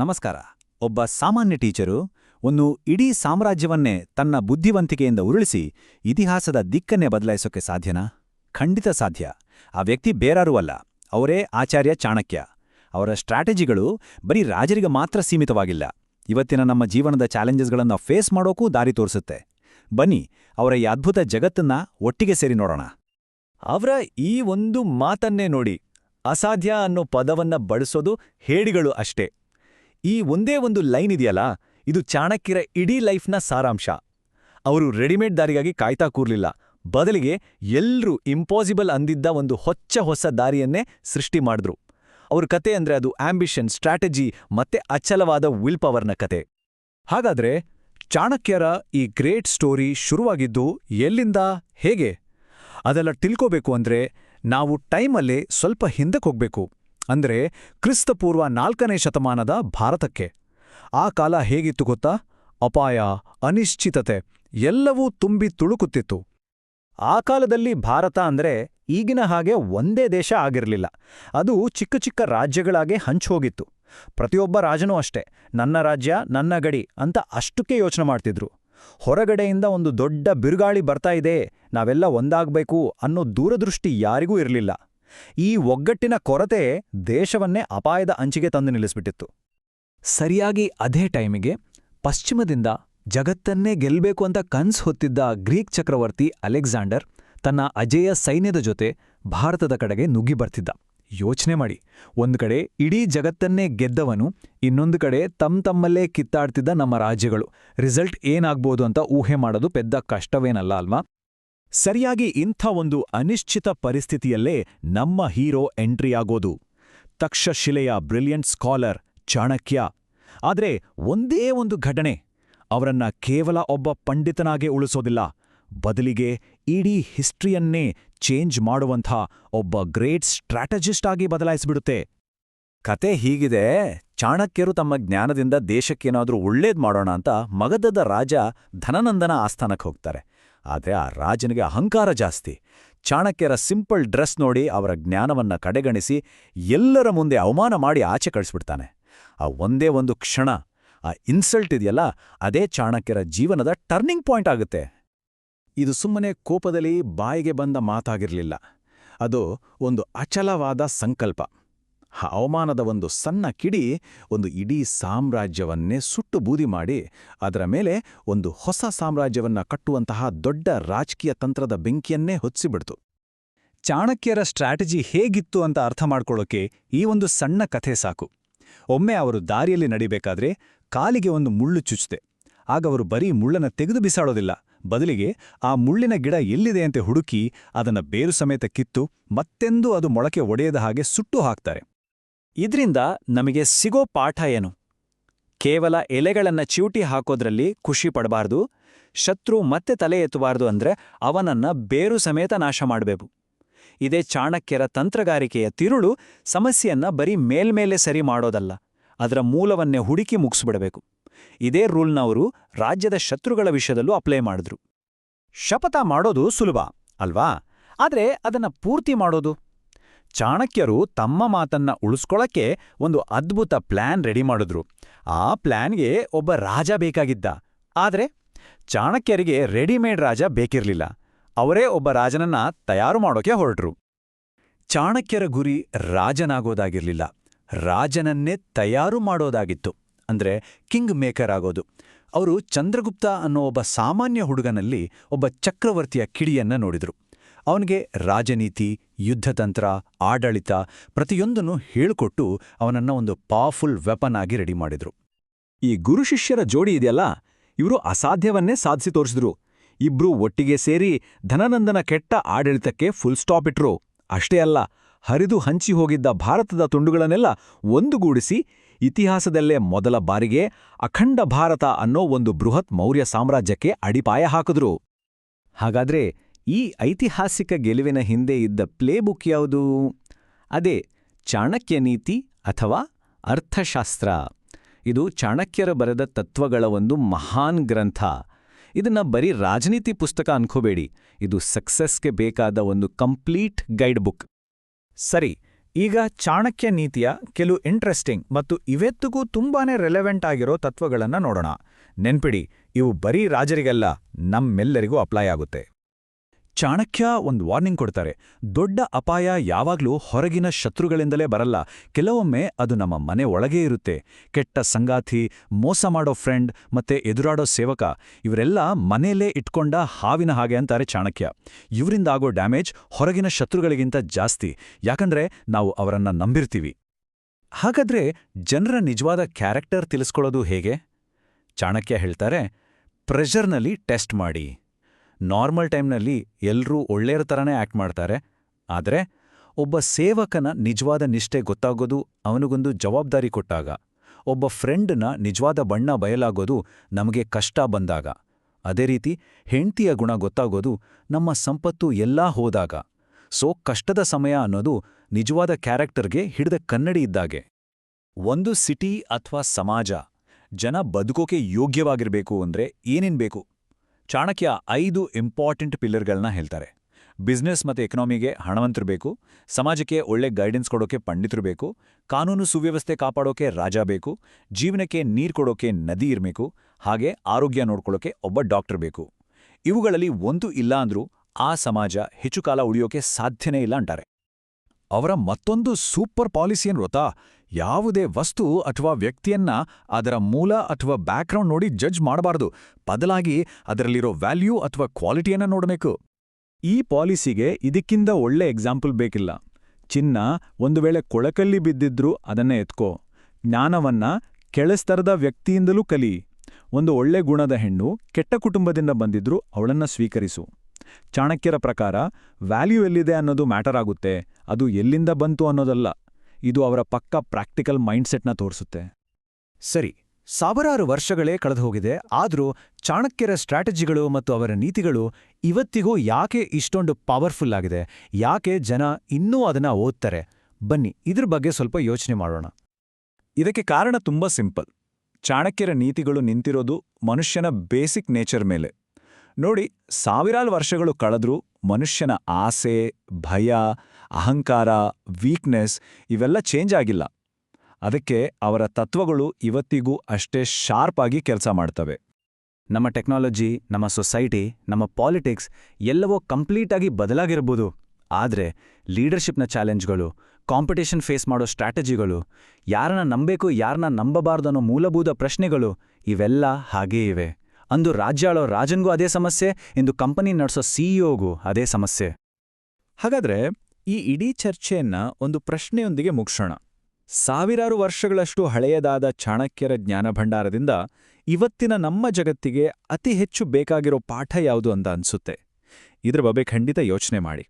ನಮಸ್ಕಾರ. ಒಬ್ಬ ಸಾಮಾನ್ಯ ಟೀಚರು ಒಂದು ಇಡೀ ಸಾಮ್ರಾಜ್ಯವನ್ನೇ ತನ್ನ ಬುದ್ಧಿವಂತಿಕೆಯಿಂದ ಉರುಳಿಸಿ ಇತಿಹಾಸದ ದಿಕ್ಕನ್ನೇ ಬದಲಾಯಿಸೋಕೆ ಸಾಧ್ಯನಾ? ಖಂಡಿತ ಸಾಧ್ಯ. ಆ ವ್ಯಕ್ತಿ ಬೇರಾರೂ ಅಲ್ಲ. ಅವರೇ ಆಚಾರ್ಯ ಚಾಣಕ್ಯ. ಅವರ ಸ್ಟ್ರಾಟಜಿಗಳು ಬರೀ ರಾಜರಿಗೆ ಮಾತ್ರ ಸೀಮಿತವಾಗಿಲ್ಲ. ಇವತ್ತಿನ ನಮ್ಮ ಜೀವನದ ಚಾಲೆಂಜಸ್ಗಳನ್ನು ಫೇಸ್ ಮಾಡೋಕೂ ದಾರಿ ತೋರಿಸುತ್ತೆ. ಬನ್ನಿ, ಅವರ ಈ ಅದ್ಭುತ ಜಗತ್ತನ್ನ ಒಟ್ಟಿಗೆ ಸೇರಿ ನೋಡೋಣ. ಅವರ ಈ ಒಂದು ಮಾತನ್ನೇ ನೋಡಿ ಅಸಾಧ್ಯ ಅನ್ನೋ ಪದವನ್ನ ಬಳಸೋದು ಹೇಡಿಗಳು ಅಷ್ಟೇ. ಈ ಒಂದೇ ಒಂದು ಲೈನ್ ಇದೆಯಲ್ಲ, ಇದು ಚಾಣಕ್ಯರ ಇಡೀ ಲೈಫ್ನ ಸಾರಾಂಶ. ಅವರು ರೆಡಿಮೇಡ್ ದಾರಿಗಾಗಿ ಕಾಯ್ತಾ ಕೂರ್ಲಿಲ್ಲ. ಬದಲಿಗೆ ಎಲ್ರೂ ಇಂಪಾಸಿಬಲ್ ಅಂದಿದ್ದ ಒಂದು ಹೊಚ್ಚ ಹೊಸ ದಾರಿಯನ್ನೇ ಸೃಷ್ಟಿ ಮಾಡಿದ್ರು. ಅವ್ರ ಕತೆ ಅಂದ್ರೆ ಅದು ಆಂಬಿಷನ್, ಸ್ಟ್ರಾಟಜಿ ಮತ್ತೆ ಅಚಲವಾದ ವಿಲ್ ಪವರ್ನ ಕತೆ. ಹಾಗಾದ್ರೆ ಚಾಣಕ್ಯರ ಈ ಗ್ರೇಟ್ ಸ್ಟೋರಿ ಶುರುವಾಗಿದ್ದು ಎಲ್ಲಿಂದ, ಹೇಗೆ? ಅದೆಲ್ಲ ತಿಳ್ಕೋಬೇಕು ಅಂದ್ರೆ ನಾವು ಟೈಮಲ್ಲೇ ಸ್ವಲ್ಪ ಹಿಂದಕ್ಕೆ ಹೋಗ್ಬೇಕು. ಅಂದ್ರೆ ಕ್ರಿಸ್ತಪೂರ್ವ ನಾಲ್ಕನೇ ಶತಮಾನದ ಭಾರತಕ್ಕೆ. ಆ ಕಾಲ ಹೇಗಿತ್ತು ಗೊತ್ತಾ? ಅಪಾಯ, ಅನಿಶ್ಚಿತತೆ ಎಲ್ಲವೂ ತುಂಬಿ ತುಳುಕುತ್ತಿತ್ತು. ಆ ಕಾಲದಲ್ಲಿ ಭಾರತ ಅಂದ್ರೆ ಈಗಿನ ಹಾಗೆ ಒಂದೇ ದೇಶ ಆಗಿರಲಿಲ್ಲ. ಅದು ಚಿಕ್ಕ ಚಿಕ್ಕ ರಾಜ್ಯಗಳಾಗೆ ಹಂಚೋಗಿತ್ತು ಪ್ರತಿಯೊಬ್ಬ ರಾಜನೂ ಅಷ್ಟೇ, ನನ್ನ ರಾಜ್ಯ, ನನ್ನ ಗಡಿ ಅಂತ ಅಷ್ಟಕ್ಕೆ ಯೋಚನೆ ಮಾಡ್ತಿದ್ರು. ಹೊರಗಡೆಯಿಂದ ಒಂದು ದೊಡ್ಡ ಬಿರುಗಾಳಿ ಬರ್ತಾ ಇದೆ, ನಾವೆಲ್ಲ ಒಂದಾಗ್ಬೇಕು ಅನ್ನೋ ದೂರದೃಷ್ಟಿ ಯಾರಿಗೂ ಇರಲಿಲ್ಲ. ಈ ಒಗ್ಗಟ್ಟಿನ ಕೊರತೆ ದೇಶವನ್ನೇ ಅಪಾಯದ ಅಂಚಿಗೆ ತಂದು ನಿಲ್ಲಿಸ್ಬಿಟ್ಟಿತ್ತು. ಸರಿಯಾಗಿ ಅದೇ ಟೈಮಿಗೆ ಪಶ್ಚಿಮದಿಂದ ಜಗತ್ತನ್ನೇ ಗೆಲ್ಲಬೇಕು ಅಂತ ಕನ್ಸ್ ಹೊತ್ತಿದ್ದ ಗ್ರೀಕ್ ಚಕ್ರವರ್ತಿ ಅಲೆಕ್ಸಾಂಡರ್ ತನ್ನ ಅಜೇಯ ಸೈನ್ಯದ ಜೊತೆ ಭಾರತದ ಕಡೆಗೆ ನುಗ್ಗಿ ಬರ್ತಿದ್ದ. ಯೋಚನೆ ಮಾಡಿ, ಒಂದು ಕಡೆ ಇಡೀ ಜಗತ್ತನ್ನೇ ಗೆದ್ದವನು, ಇನ್ನೊಂದು ಕಡೆ ತಮ್ಮ ತಮ್ಮಲ್ಲೇ ಕಿತ್ತಾಡ್ತಿದ್ದ ನಮ್ಮ ರಾಜ್ಯಗಳು. ರಿಸಲ್ಟ್ ಏನಾಗ್ಬೋದು ಅಂತ ಊಹೆ ಮಾಡೋದು ಪೆದ್ದ ಕಷ್ಟವೇನಲ್ಲ ಅಲ್ವಾ? ಸರಿಯಾಗಿ ಇಂಥ ಒಂದು ಅನಿಶ್ಚಿತ ಪರಿಸ್ಥಿತಿಯಲ್ಲೇ ನಮ್ಮ ಹೀರೋ ಎಂಟ್ರಿಯಾಗೋದು. ತಕ್ಷಶಿಲೆಯ ಬ್ರಿಲಿಯಂಟ್ ಸ್ಕಾಲರ್ ಚಾಣಕ್ಯ. ಆದರೆ ಒಂದೇ ಒಂದು ಘಟನೆ. ಅವರನ್ನ ಕೇವಲ ಒಬ್ಬ ಪಂಡಿತನಾಗೆ ಉಳಿಸೋದಿಲ್ಲ. ಬದಲಿಗೆ ಇಡೀ ಹಿಸ್ಟ್ರಿಯನ್ನೇ ಚೇಂಜ್ ಮಾಡುವಂಥ ಒಬ್ಬ ಗ್ರೇಟ್ ಸ್ಟ್ರಾಟಜಿಸ್ಟ್ ಆಗಿ ಬದಲಾಯಿಸಿಬಿಡುತ್ತೆ. ಕತೆ ಹೀಗಿದೆ. ಚಾಣಕ್ಯರು ತಮ್ಮ ಜ್ಞಾನದಿಂದ ದೇಶಕ್ಕೇನಾದರೂ ಒಳ್ಳೇದ್ ಮಾಡೋಣ ಅಂತ ಮಗಧದ ರಾಜ ಧನನಂದನ ಆಸ್ಥಾನಕ್ಕೆ ಹೋಗ್ತಾರೆ. ಆದ್ರೆ ಆ ರಾಜನಿಗೆ ಅಹಂಕಾರ ಜಾಸ್ತಿ. ಚಾಣಕ್ಯರ ಸಿಂಪಲ್ ಡ್ರೆಸ್ ನೋಡಿ ಅವರ ಜ್ಞಾನವನ್ನ ಕಡೆಗಣಿಸಿ ಎಲ್ಲರ ಮುಂದೆ ಅವಮಾನ ಮಾಡಿ ಆಚೆ ಕಳಿಸ್ಬಿಡ್ತಾನೆ. ಆ ಒಂದೇ ಒಂದು ಕ್ಷಣ, ಆ ಇನ್ಸಲ್ಟ್ ಇದೆಯಲ್ಲ, ಅದೇ ಚಾಣಕ್ಯರ ಜೀವನದ ಟರ್ನಿಂಗ್ ಪಾಯಿಂಟ್ ಆಗುತ್ತೆ. ಇದು ಸುಮ್ಮನೆ ಕೋಪದಲ್ಲಿ ಬಾಯಿಗೆ ಬಂದ ಮಾತಾಗಿರಲಿಲ್ಲ. ಅದು ಒಂದು ಅಚಲವಾದ ಸಂಕಲ್ಪ. ಆ ಅವಮಾನದ ಒಂದು ಸಣ್ಣ ಕಿಡಿ ಒಂದು ಇಡೀ ಸಾಮ್ರಾಜ್ಯವನ್ನೇ ಸುಟ್ಟು ಬೂದಿ ಮಾಡಿ, ಅದರ ಮೇಲೆ ಒಂದು ಹೊಸ ಸಾಮ್ರಾಜ್ಯವನ್ನ ಕಟ್ಟುವಂತಹ ದೊಡ್ಡ ರಾಜಕೀಯ ತಂತ್ರದ ಬೆಂಕಿಯನ್ನೇ ಹೊತ್ತಿಸಿಬಿಡ್ತು ಚಾಣಕ್ಯರ ಸ್ಟ್ರಾಟಜಿ ಹೇಗಿತ್ತು ಅಂತ ಅರ್ಥ ಮಾಡ್ಕೊಳ್ಳೋಕೆ ಈ ಒಂದು ಸಣ್ಣ ಕಥೆ ಸಾಕು. ಒಮ್ಮೆ ಅವರು ದಾರಿಯಲ್ಲಿ ನಡಿಬೇಕಾದ್ರೆ ಕಾಲಿಗೆ ಒಂದು ಮುಳ್ಳು ಚುಚ್ಚಿದೆ. ಆಗ ಅವರು ಬರೀ ಮುಳ್ಳನ್ನ ತೆಗೆದು ಬಿಸಾಡೋದಿಲ್ಲ, ಬದಲಿಗೆ ಆ ಮುಳ್ಳಿನ ಗಿಡ ಎಲ್ಲಿದೆ ಅಂತ ಹುಡುಕಿ ಅದನ್ನ ಬೇರು ಸಮೇತ ಕಿತ್ತು ಮತ್ತೆಂದೂ ಅದು ಮೊಳಕೆ ಒಡೆಯದ ಹಾಗೆ ಸುಟ್ಟು ಹಾಕ್ತಾರೆ. ಇದ್ರಿಂದ ನಮಗೆ ಸಿಗೋ ಪಾಠ ಏನು? ಕೇವಲ ಎಲೆಗಳನ್ನ ಚಿವುಟಿ ಹಾಕೋದ್ರಲ್ಲಿ ಖುಷಿ ಪಡಬಾರ್ದು, ಶತ್ರು ಮತ್ತೆ ತಲೆ ಎತ್ತಬಾರ್ದು ಅಂದ್ರೆ ಅವನನ್ನ ಬೇರು ಸಮೇತ ನಾಶ ಮಾಡಬೇಕು. ಇದೇ ಚಾಣಕ್ಯರ ತಂತ್ರಗಾರಿಕೆಯ ತಿರುಳು ಸಮಸ್ಯೆಯನ್ನ ಬರೀ ಮೇಲ್ಮೇಲೆ ಸರಿ ಮಾಡೋದಲ್ಲ, ಅದರ ಮೂಲವನ್ನೇ ಹುಡುಕಿ ಮುಗಿಸ್ಬಿಡಬೇಕು. ಇದೇ ರೂಲ್ನವರು ರಾಜ್ಯದ ಶತ್ರುಗಳ ವಿಷಯದಲ್ಲೂ ಅಪ್ಲೈ ಮಾಡಿದ್ರು. ಶಪಥ ಮಾಡೋದು ಸುಲಭ, ಅಲ್ವಾ? ಆದ್ರೆ ಅದನ್ನ ಪೂರ್ತಿ ಮಾಡೋದು? ಚಾಣಕ್ಯರು ತಮ್ಮ ಮಾತನ್ನ ಉಳಿಸ್ಕೊಳಕ್ಕೆ ಒಂದು ಅದ್ಭುತ ಪ್ಲಾನ್ ರೆಡಿ ಮಾಡಿದ್ರು. ಆ ಪ್ಲಾನ್ಗೆ ಒಬ್ಬ ರಾಜ ಬೇಕಾಗಿದ್ದ. ಆದರೆ ಚಾಣಕ್ಯರಿಗೆ ರೆಡಿಮೇಡ್ ರಾಜ ಬೇಕಿರಲಿಲ್ಲ. ಅವರೇ ಒಬ್ಬ ರಾಜನನ್ನ ತಯಾರು ಮಾಡೋಕೆ ಹೊರಟ್ರು. ಚಾಣಕ್ಯರ ಗುರಿ ರಾಜನಾಗೋದಾಗಿರಲಿಲ್ಲ. ರಾಜನನ್ನೇ ತಯಾರು ಮಾಡೋದಾಗಿತ್ತು. ಅಂದ್ರೆ ಕಿಂಗ್ ಮೇಕರ್ ಆಗೋದು. ಅವರು ಚಂದ್ರಗುಪ್ತ ಅನ್ನೋ ಒಬ್ಬ ಸಾಮಾನ್ಯ ಹುಡುಗನಲ್ಲಿ ಒಬ್ಬ ಚಕ್ರವರ್ತಿಯ ಕಿಡಿಯನ್ನ ನೋಡಿದ್ರು. ಅವನಿಗೆ ರಾಜನೀತಿ, ಯುದ್ಧತಂತ್ರ, ಆಡಳಿತ ಪ್ರತಿಯೊಂದನ್ನು ಹೇಳಿಕೊಟ್ಟು ಅವನನ್ನ ಒಂದು ಪವರ್ಫುಲ್ ವೆಪನ್ ಆಗಿ ರೆಡಿ ಮಾಡಿದ್ರು. ಈ ಗುರು ಶಿಷ್ಯರ ಜೋಡಿ ಇದೆಯಲ್ಲ? ಇವರು ಅಸಾಧ್ಯವನ್ನೇ ಸಾಧಿಸಿ ತೋರಿಸಿದ್ರು. ಇಬ್ರು ಒಟ್ಟಿಗೆ ಸೇರಿ ಧನನಂದನ ಕೆಟ್ಟ ಆಡಳಿತಕ್ಕೆ ಫುಲ್ ಸ್ಟಾಪ್ ಇಟ್ರು. ಅಷ್ಟೇ ಅಲ್ಲ, ಹರಿದು ಹಂಚಿ ಹೋಗಿದ್ದ ಭಾರತದ ತುಂಡುಗಳನ್ನೆಲ್ಲ ಒಂದುಗೂಡಿಸಿ ಇತಿಹಾಸದಲ್ಲೇ ಮೊದಲ ಬಾರಿಗೆ ಅಖಂಡ ಭಾರತ ಅನ್ನೋ ಒಂದು ಬೃಹತ್ ಮೌರ್ಯ ಸಾಮ್ರಾಜ್ಯಕ್ಕೆ ಅಡಿಪಾಯ ಹಾಕಿದ್ರು. ಹಾಗಾದ್ರೆ ಈ ಐತಿಹಾಸಿಕ ಗೆಲುವಿನ ಹಿಂದೆ ಇದ್ದ ಪ್ಲೇಬುಕ್ ಯಾವುದು? ಅದೇ ಚಾಣಕ್ಯ ನೀತಿ ಅಥವಾ ಅರ್ಥಶಾಸ್ತ್ರ. ಇದು ಚಾಣಕ್ಯರ ಬರೆದ ತತ್ವಗಳ ಒಂದು ಮಹಾನ್ ಗ್ರಂಥ. ಇದನ್ನ ಬರೀ ರಾಜನೀತಿ ಪುಸ್ತಕ ಅನ್ಕೋಬೇಡಿ. ಇದು ಸಕ್ಸಸ್ಗೆ ಬೇಕಾದ ಒಂದು ಕಂಪ್ಲೀಟ್ ಗೈಡ್ ಬುಕ್. ಸರಿ, ಈಗ ಚಾಣಕ್ಯ ನೀತಿಯ ಕೆಲವು ಇಂಟ್ರೆಸ್ಟಿಂಗ್ ಮತ್ತು ಇವತ್ತಿಗೂ ತುಂಬಾನೇ ರೆಲೆವೆಂಟ್ ಆಗಿರೋ ತತ್ವಗಳನ್ನು ನೋಡೋಣ. ನೆನ್ಪಿಡಿ, ಇವು ಬರೀ ರಾಜರಿಗೆಲ್ಲ, ನಮ್ಮೆಲ್ಲರಿಗೂ ಅಪ್ಲೈ ಆಗುತ್ತೆ. ಚಾಣಕ್ಯ ಒಂದು ವಾರ್ನಿಂಗ್ ಕೊಡ್ತಾರೆ. ದೊಡ್ಡ ಅಪಾಯ ಯಾವಾಗ್ಲೂ ಹೊರಗಿನ ಶತ್ರುಗಳಿಂದಲೇ ಬರಲ್ಲ. ಕೆಲವೊಮ್ಮೆ ಅದು ನಮ್ಮ ಮನೆ ಒಳಗೇ ಇರುತ್ತೆ. ಕೆಟ್ಟ ಸಂಗಾತಿ, ಮೋಸ ಮಾಡೋ ಫ್ರೆಂಡ್ ಮತ್ತೆ ಎದುರಾಡೋ ಸೇವಕ, ಇವರೆಲ್ಲ ಮನೆಯಲ್ಲೇ ಇಟ್ಕೊಂಡ ಹಾವಿನ ಹಾಗೆ ಅಂತಾರೆ ಚಾಣಕ್ಯ. ಇವರಿಂದ ಆಗೋ ಡ್ಯಾಮೇಜ್ ಹೊರಗಿನ ಶತ್ರುಗಳಿಗಿಂತ ಜಾಸ್ತಿ. ಯಾಕಂದ್ರೆ ನಾವು ಅವರನ್ನ ನಂಬಿರ್ತೀವಿ. ಹಾಗಾದ್ರೆ ಜನರ ನಿಜವಾದ ಕ್ಯಾರೆಕ್ಟರ್ ತಿಳಿಸ್ಕೊಳ್ಳೋದು ಹೇಗೆ? ಚಾಣಕ್ಯ ಹೇಳ್ತಾರೆ ಪ್ರೆಷರ್ನಲ್ಲಿ ಟೆಸ್ಟ್ ಮಾಡಿ. ನಾರ್ಮಲ್ ಟೈಮ್ನಲ್ಲಿ ಎಲ್ಲರೂ ಒಳ್ಳೆಯರ ಥರನೇ ಆ್ಯಕ್ಟ್ ಮಾಡ್ತಾರೆ. ಆದರೆ ಒಬ್ಬ ಸೇವಕನ ನಿಜವಾದ ನಿಷ್ಠೆ ಗೊತ್ತಾಗೋದು ಅವನಿಗೊಂದು ಜವಾಬ್ದಾರಿ ಕೊಟ್ಟಾಗ. ಒಬ್ಬ ಫ್ರೆಂಡ್ನ ನಿಜವಾದ ಬಣ್ಣ ಬಯಲಾಗೋದು ನಮಗೆ ಕಷ್ಟ ಬಂದಾಗ. ಅದೇ ರೀತಿ ಹೆಂಡ್ತಿಯ ಗುಣ ಗೊತ್ತಾಗೋದು ನಮ್ಮ ಸಂಪತ್ತು ಎಲ್ಲಾ ಹೋದಾಗ. ಸೊ ಕಷ್ಟದ ಸಮಯ ಅನ್ನೋದು ನಿಜವಾದ ಕ್ಯಾರೆಕ್ಟರ್ಗೆ ಹಿಡಿದ ಕನ್ನಡಿ ಇದ್ದಾಗೆ. ಒಂದು ಸಿಟಿ ಅಥವಾ ಸಮಾಜ ಜನ ಬದುಕೋಕೆ ಯೋಗ್ಯವಾಗಿರಬೇಕು ಅಂದ್ರೆ ಏನೇನ್ ಬೇಕು? ಚಾಣಕ್ಯ ಐದು ಇಂಪಾರ್ಟೆಂಟ್ ಪಿಲ್ಲರ್ಗಳನ್ನ ಹೇಳ್ತಾರೆ. ಬಿಸ್ನೆಸ್ ಮತ್ತು ಎಕನಾಮಿಗೆ ಹಣವಂತರು ಬೇಕು, ಸಮಾಜಕ್ಕೆ ಒಳ್ಳೆ ಗೈಡೆನ್ಸ್ ಕೊಡೋಕೆ ಪಂಡಿತರು ಬೇಕು, ಕಾನೂನು ಸುವ್ಯವಸ್ಥೆ ಕಾಪಾಡೋಕೆ ರಾಜ ಬೇಕು, ಜೀವನಕ್ಕೆ ನೀರು ಕೊಡೋಕೆ ನದಿ ಇರಬೇಕು, ಹಾಗೆ ಆರೋಗ್ಯ ನೋಡ್ಕೊಳ್ಳೋಕೆ ಒಬ್ಬ ಡಾಕ್ಟರ್ ಬೇಕು. ಇವುಗಳಲ್ಲಿ ಒಂದು ಇಲ್ಲ ಅಂದ್ರೂ ಆ ಸಮಾಜ ಹೆಚ್ಚು ಕಾಲ ಉಳಿಯೋಕೆ ಸಾಧ್ಯನೇ ಇಲ್ಲ ಅಂತಾರೆ. ಅವರ ಮತ್ತೊಂದು ಸೂಪರ್ ಪಾಲಿಸಿ ಏನು ಗೊತ್ತಾ? ಯಾವುದೇ ವಸ್ತು ಅಥವಾ ವ್ಯಕ್ತಿಯನ್ನ ಅದರ ಮೂಲ ಅಥವಾ ಬ್ಯಾಕ್ಗ್ರೌಂಡ್ ನೋಡಿ ಜಡ್ಜ್ ಮಾಡಬಾರದು. ಬದಲಾಗಿ ಅದರಲ್ಲಿರೋ ವ್ಯಾಲ್ಯೂ ಅಥವಾ ಕ್ವಾಲಿಟಿಯನ್ನ ನೋಡಬೇಕು. ಈ ಪಾಲಿಸಿಗೆ ಇದಕ್ಕಿಂತ ಒಳ್ಳೆ ಎಕ್ಸಾಂಪಲ್ ಬೇಕಿಲ್ಲ. ಚಿನ್ನ ಒಂದು ವೇಳೆ ಕೊಳಕಲ್ಲಿ ಬಿದ್ದಿದ್ರೂ ಅದನ್ನ ಎತ್ಕೋ. ಜ್ಞಾನವನ್ನ ಕೆಳಸ್ತರದ ವ್ಯಕ್ತಿಯಿಂದಲೂ ಕಲಿ. ಒಂದು ಒಳ್ಳೆ ಗುಣದ ಹೆಣ್ಣು ಕೆಟ್ಟ ಕುಟುಂಬದಿಂದ ಬಂದಿದ್ರೂ ಅವಳನ್ನ ಸ್ವೀಕರಿಸು. ಚಾಣಕ್ಯರ ಪ್ರಕಾರ ವ್ಯಾಲ್ಯೂ ಎಲ್ಲಿದೆ ಅನ್ನೋದು ಮ್ಯಾಟರ್ ಆಗುತ್ತೆ. ಅದು ಎಲ್ಲಿಂದ ಬಂತು ಅನ್ನೋದಲ್ಲ. ಇದು ಅವರ ಪಕ್ಕ ಪ್ರಾಕ್ಟಿಕಲ್ ಮೈಂಡ್ಸೆಟ್ನ ತೋರಿಸುತ್ತೆ. ಸರಿ, ಸಾವಿರಾರು ವರ್ಷಗಳೇ ಕಳೆದು ಹೋಗಿದೆ ಆದರೂ ಚಾಣಕ್ಯರ ಸ್ಟ್ರಾಟಜಿಗಳು ಮತ್ತು ಅವರ ನೀತಿಗಳು ಇವತ್ತಿಗೂ ಯಾಕೆ ಇಷ್ಟೊಂದು ಪವರ್ಫುಲ್ ಆಗಿದೆ, ಯಾಕೆ ಜನ ಇನ್ನೂ ಅದನ್ನ ಓದ್ತಾರೆ? ಬನ್ನಿ, ಇದ್ರ ಬಗ್ಗೆ ಸ್ವಲ್ಪ ಯೋಚನೆ ಮಾಡೋಣ. ಇದಕ್ಕೆ ಕಾರಣ ತುಂಬಾ ಸಿಂಪಲ್. ಚಾಣಕ್ಯರ ನೀತಿಗಳು ನಿಂತಿರೋದು ಮನುಷ್ಯನ ಬೇಸಿಕ್ ನೇಚರ್ ಮೇಲೆ. ನೋಡಿ, ಸಾವಿರಾರು ವರ್ಷಗಳು ಕಳೆದ್ರೂ ಮನುಷ್ಯನ ಆಸೆ, ಭಯ ಅಹಂಕಾರ ವೀಕ್ನೆಸ್ ಇವೆಲ್ಲ ಚೇಂಜ್ ಆಗಿಲ್ಲ. ಅದಕ್ಕೆ ಅವರ ತತ್ವಗಳು ಇವತ್ತಿಗೂ ಅಷ್ಟೇ ಶಾರ್ಪ್ ಆಗಿ ಕೆಲಸ ಮಾಡ್ತವೆ. ನಮ್ಮ ಟೆಕ್ನಾಲಜಿ ನಮ್ಮ ಸೊಸೈಟಿ ನಮ್ಮ ಪಾಲಿಟಿಕ್ಸ್ ಎಲ್ಲವೋ ಕಂಪ್ಲೀಟಾಗಿ ಬದಲಾಗಿರ್ಬೋದು. ಆದರೆ ಲೀಡರ್ಶಿಪ್ನ ಚಾಲೆಂಜ್ಗಳು ಕಾಂಪಿಟೇಷನ್ ಫೇಸ್ ಮಾಡೋ ಸ್ಟ್ರಾಟಜಿಗಳು ಯಾರನ್ನ ನಂಬಬೇಕು, ಯಾರನ್ನ ನಂಬಬಾರ್ದು ಅನ್ನೋ ಮೂಲಭೂತ ಪ್ರಶ್ನೆಗಳು ಇವೆಲ್ಲ ಹಾಗೇ ಇವೆ. ಅಂದು ರಾಜ್ಯಾಳೋ ರಾಜನ್ಗೂ ಅದೇ ಸಮಸ್ಯೆ, ಇಂದು ಕಂಪನಿ ನಡೆಸೋ ಸಿಇಒಗೂ ಅದೇ ಸಮಸ್ಯೆ. ಹಾಗಾದ್ರೆ ಈ ಇಡೀ ಚರ್ಚೆಯನ್ನ ಒಂದು ಪ್ರಶ್ನೆಯೊಂದಿಗೆ ಮುಗಿಸೋಣ. ಸಾವಿರಾರು ವರ್ಷಗಳಷ್ಟು ಹಳೆಯದಾದ ಚಾಣಕ್ಯರ ಜ್ಞಾನಭಂಡಾರದಿಂದ ಇವತ್ತಿನ ನಮ್ಮ ಜಗತ್ತಿಗೆ ಅತಿ ಹೆಚ್ಚು ಬೇಕಾಗಿರೋ ಪಾಠ ಯಾವುದು ಅಂತ ಅನ್ಸುತ್ತೆ. ಇದ್ರ ಬಗ್ಗೆ ಖಂಡಿತ ಯೋಚನೆ ಮಾಡಿ.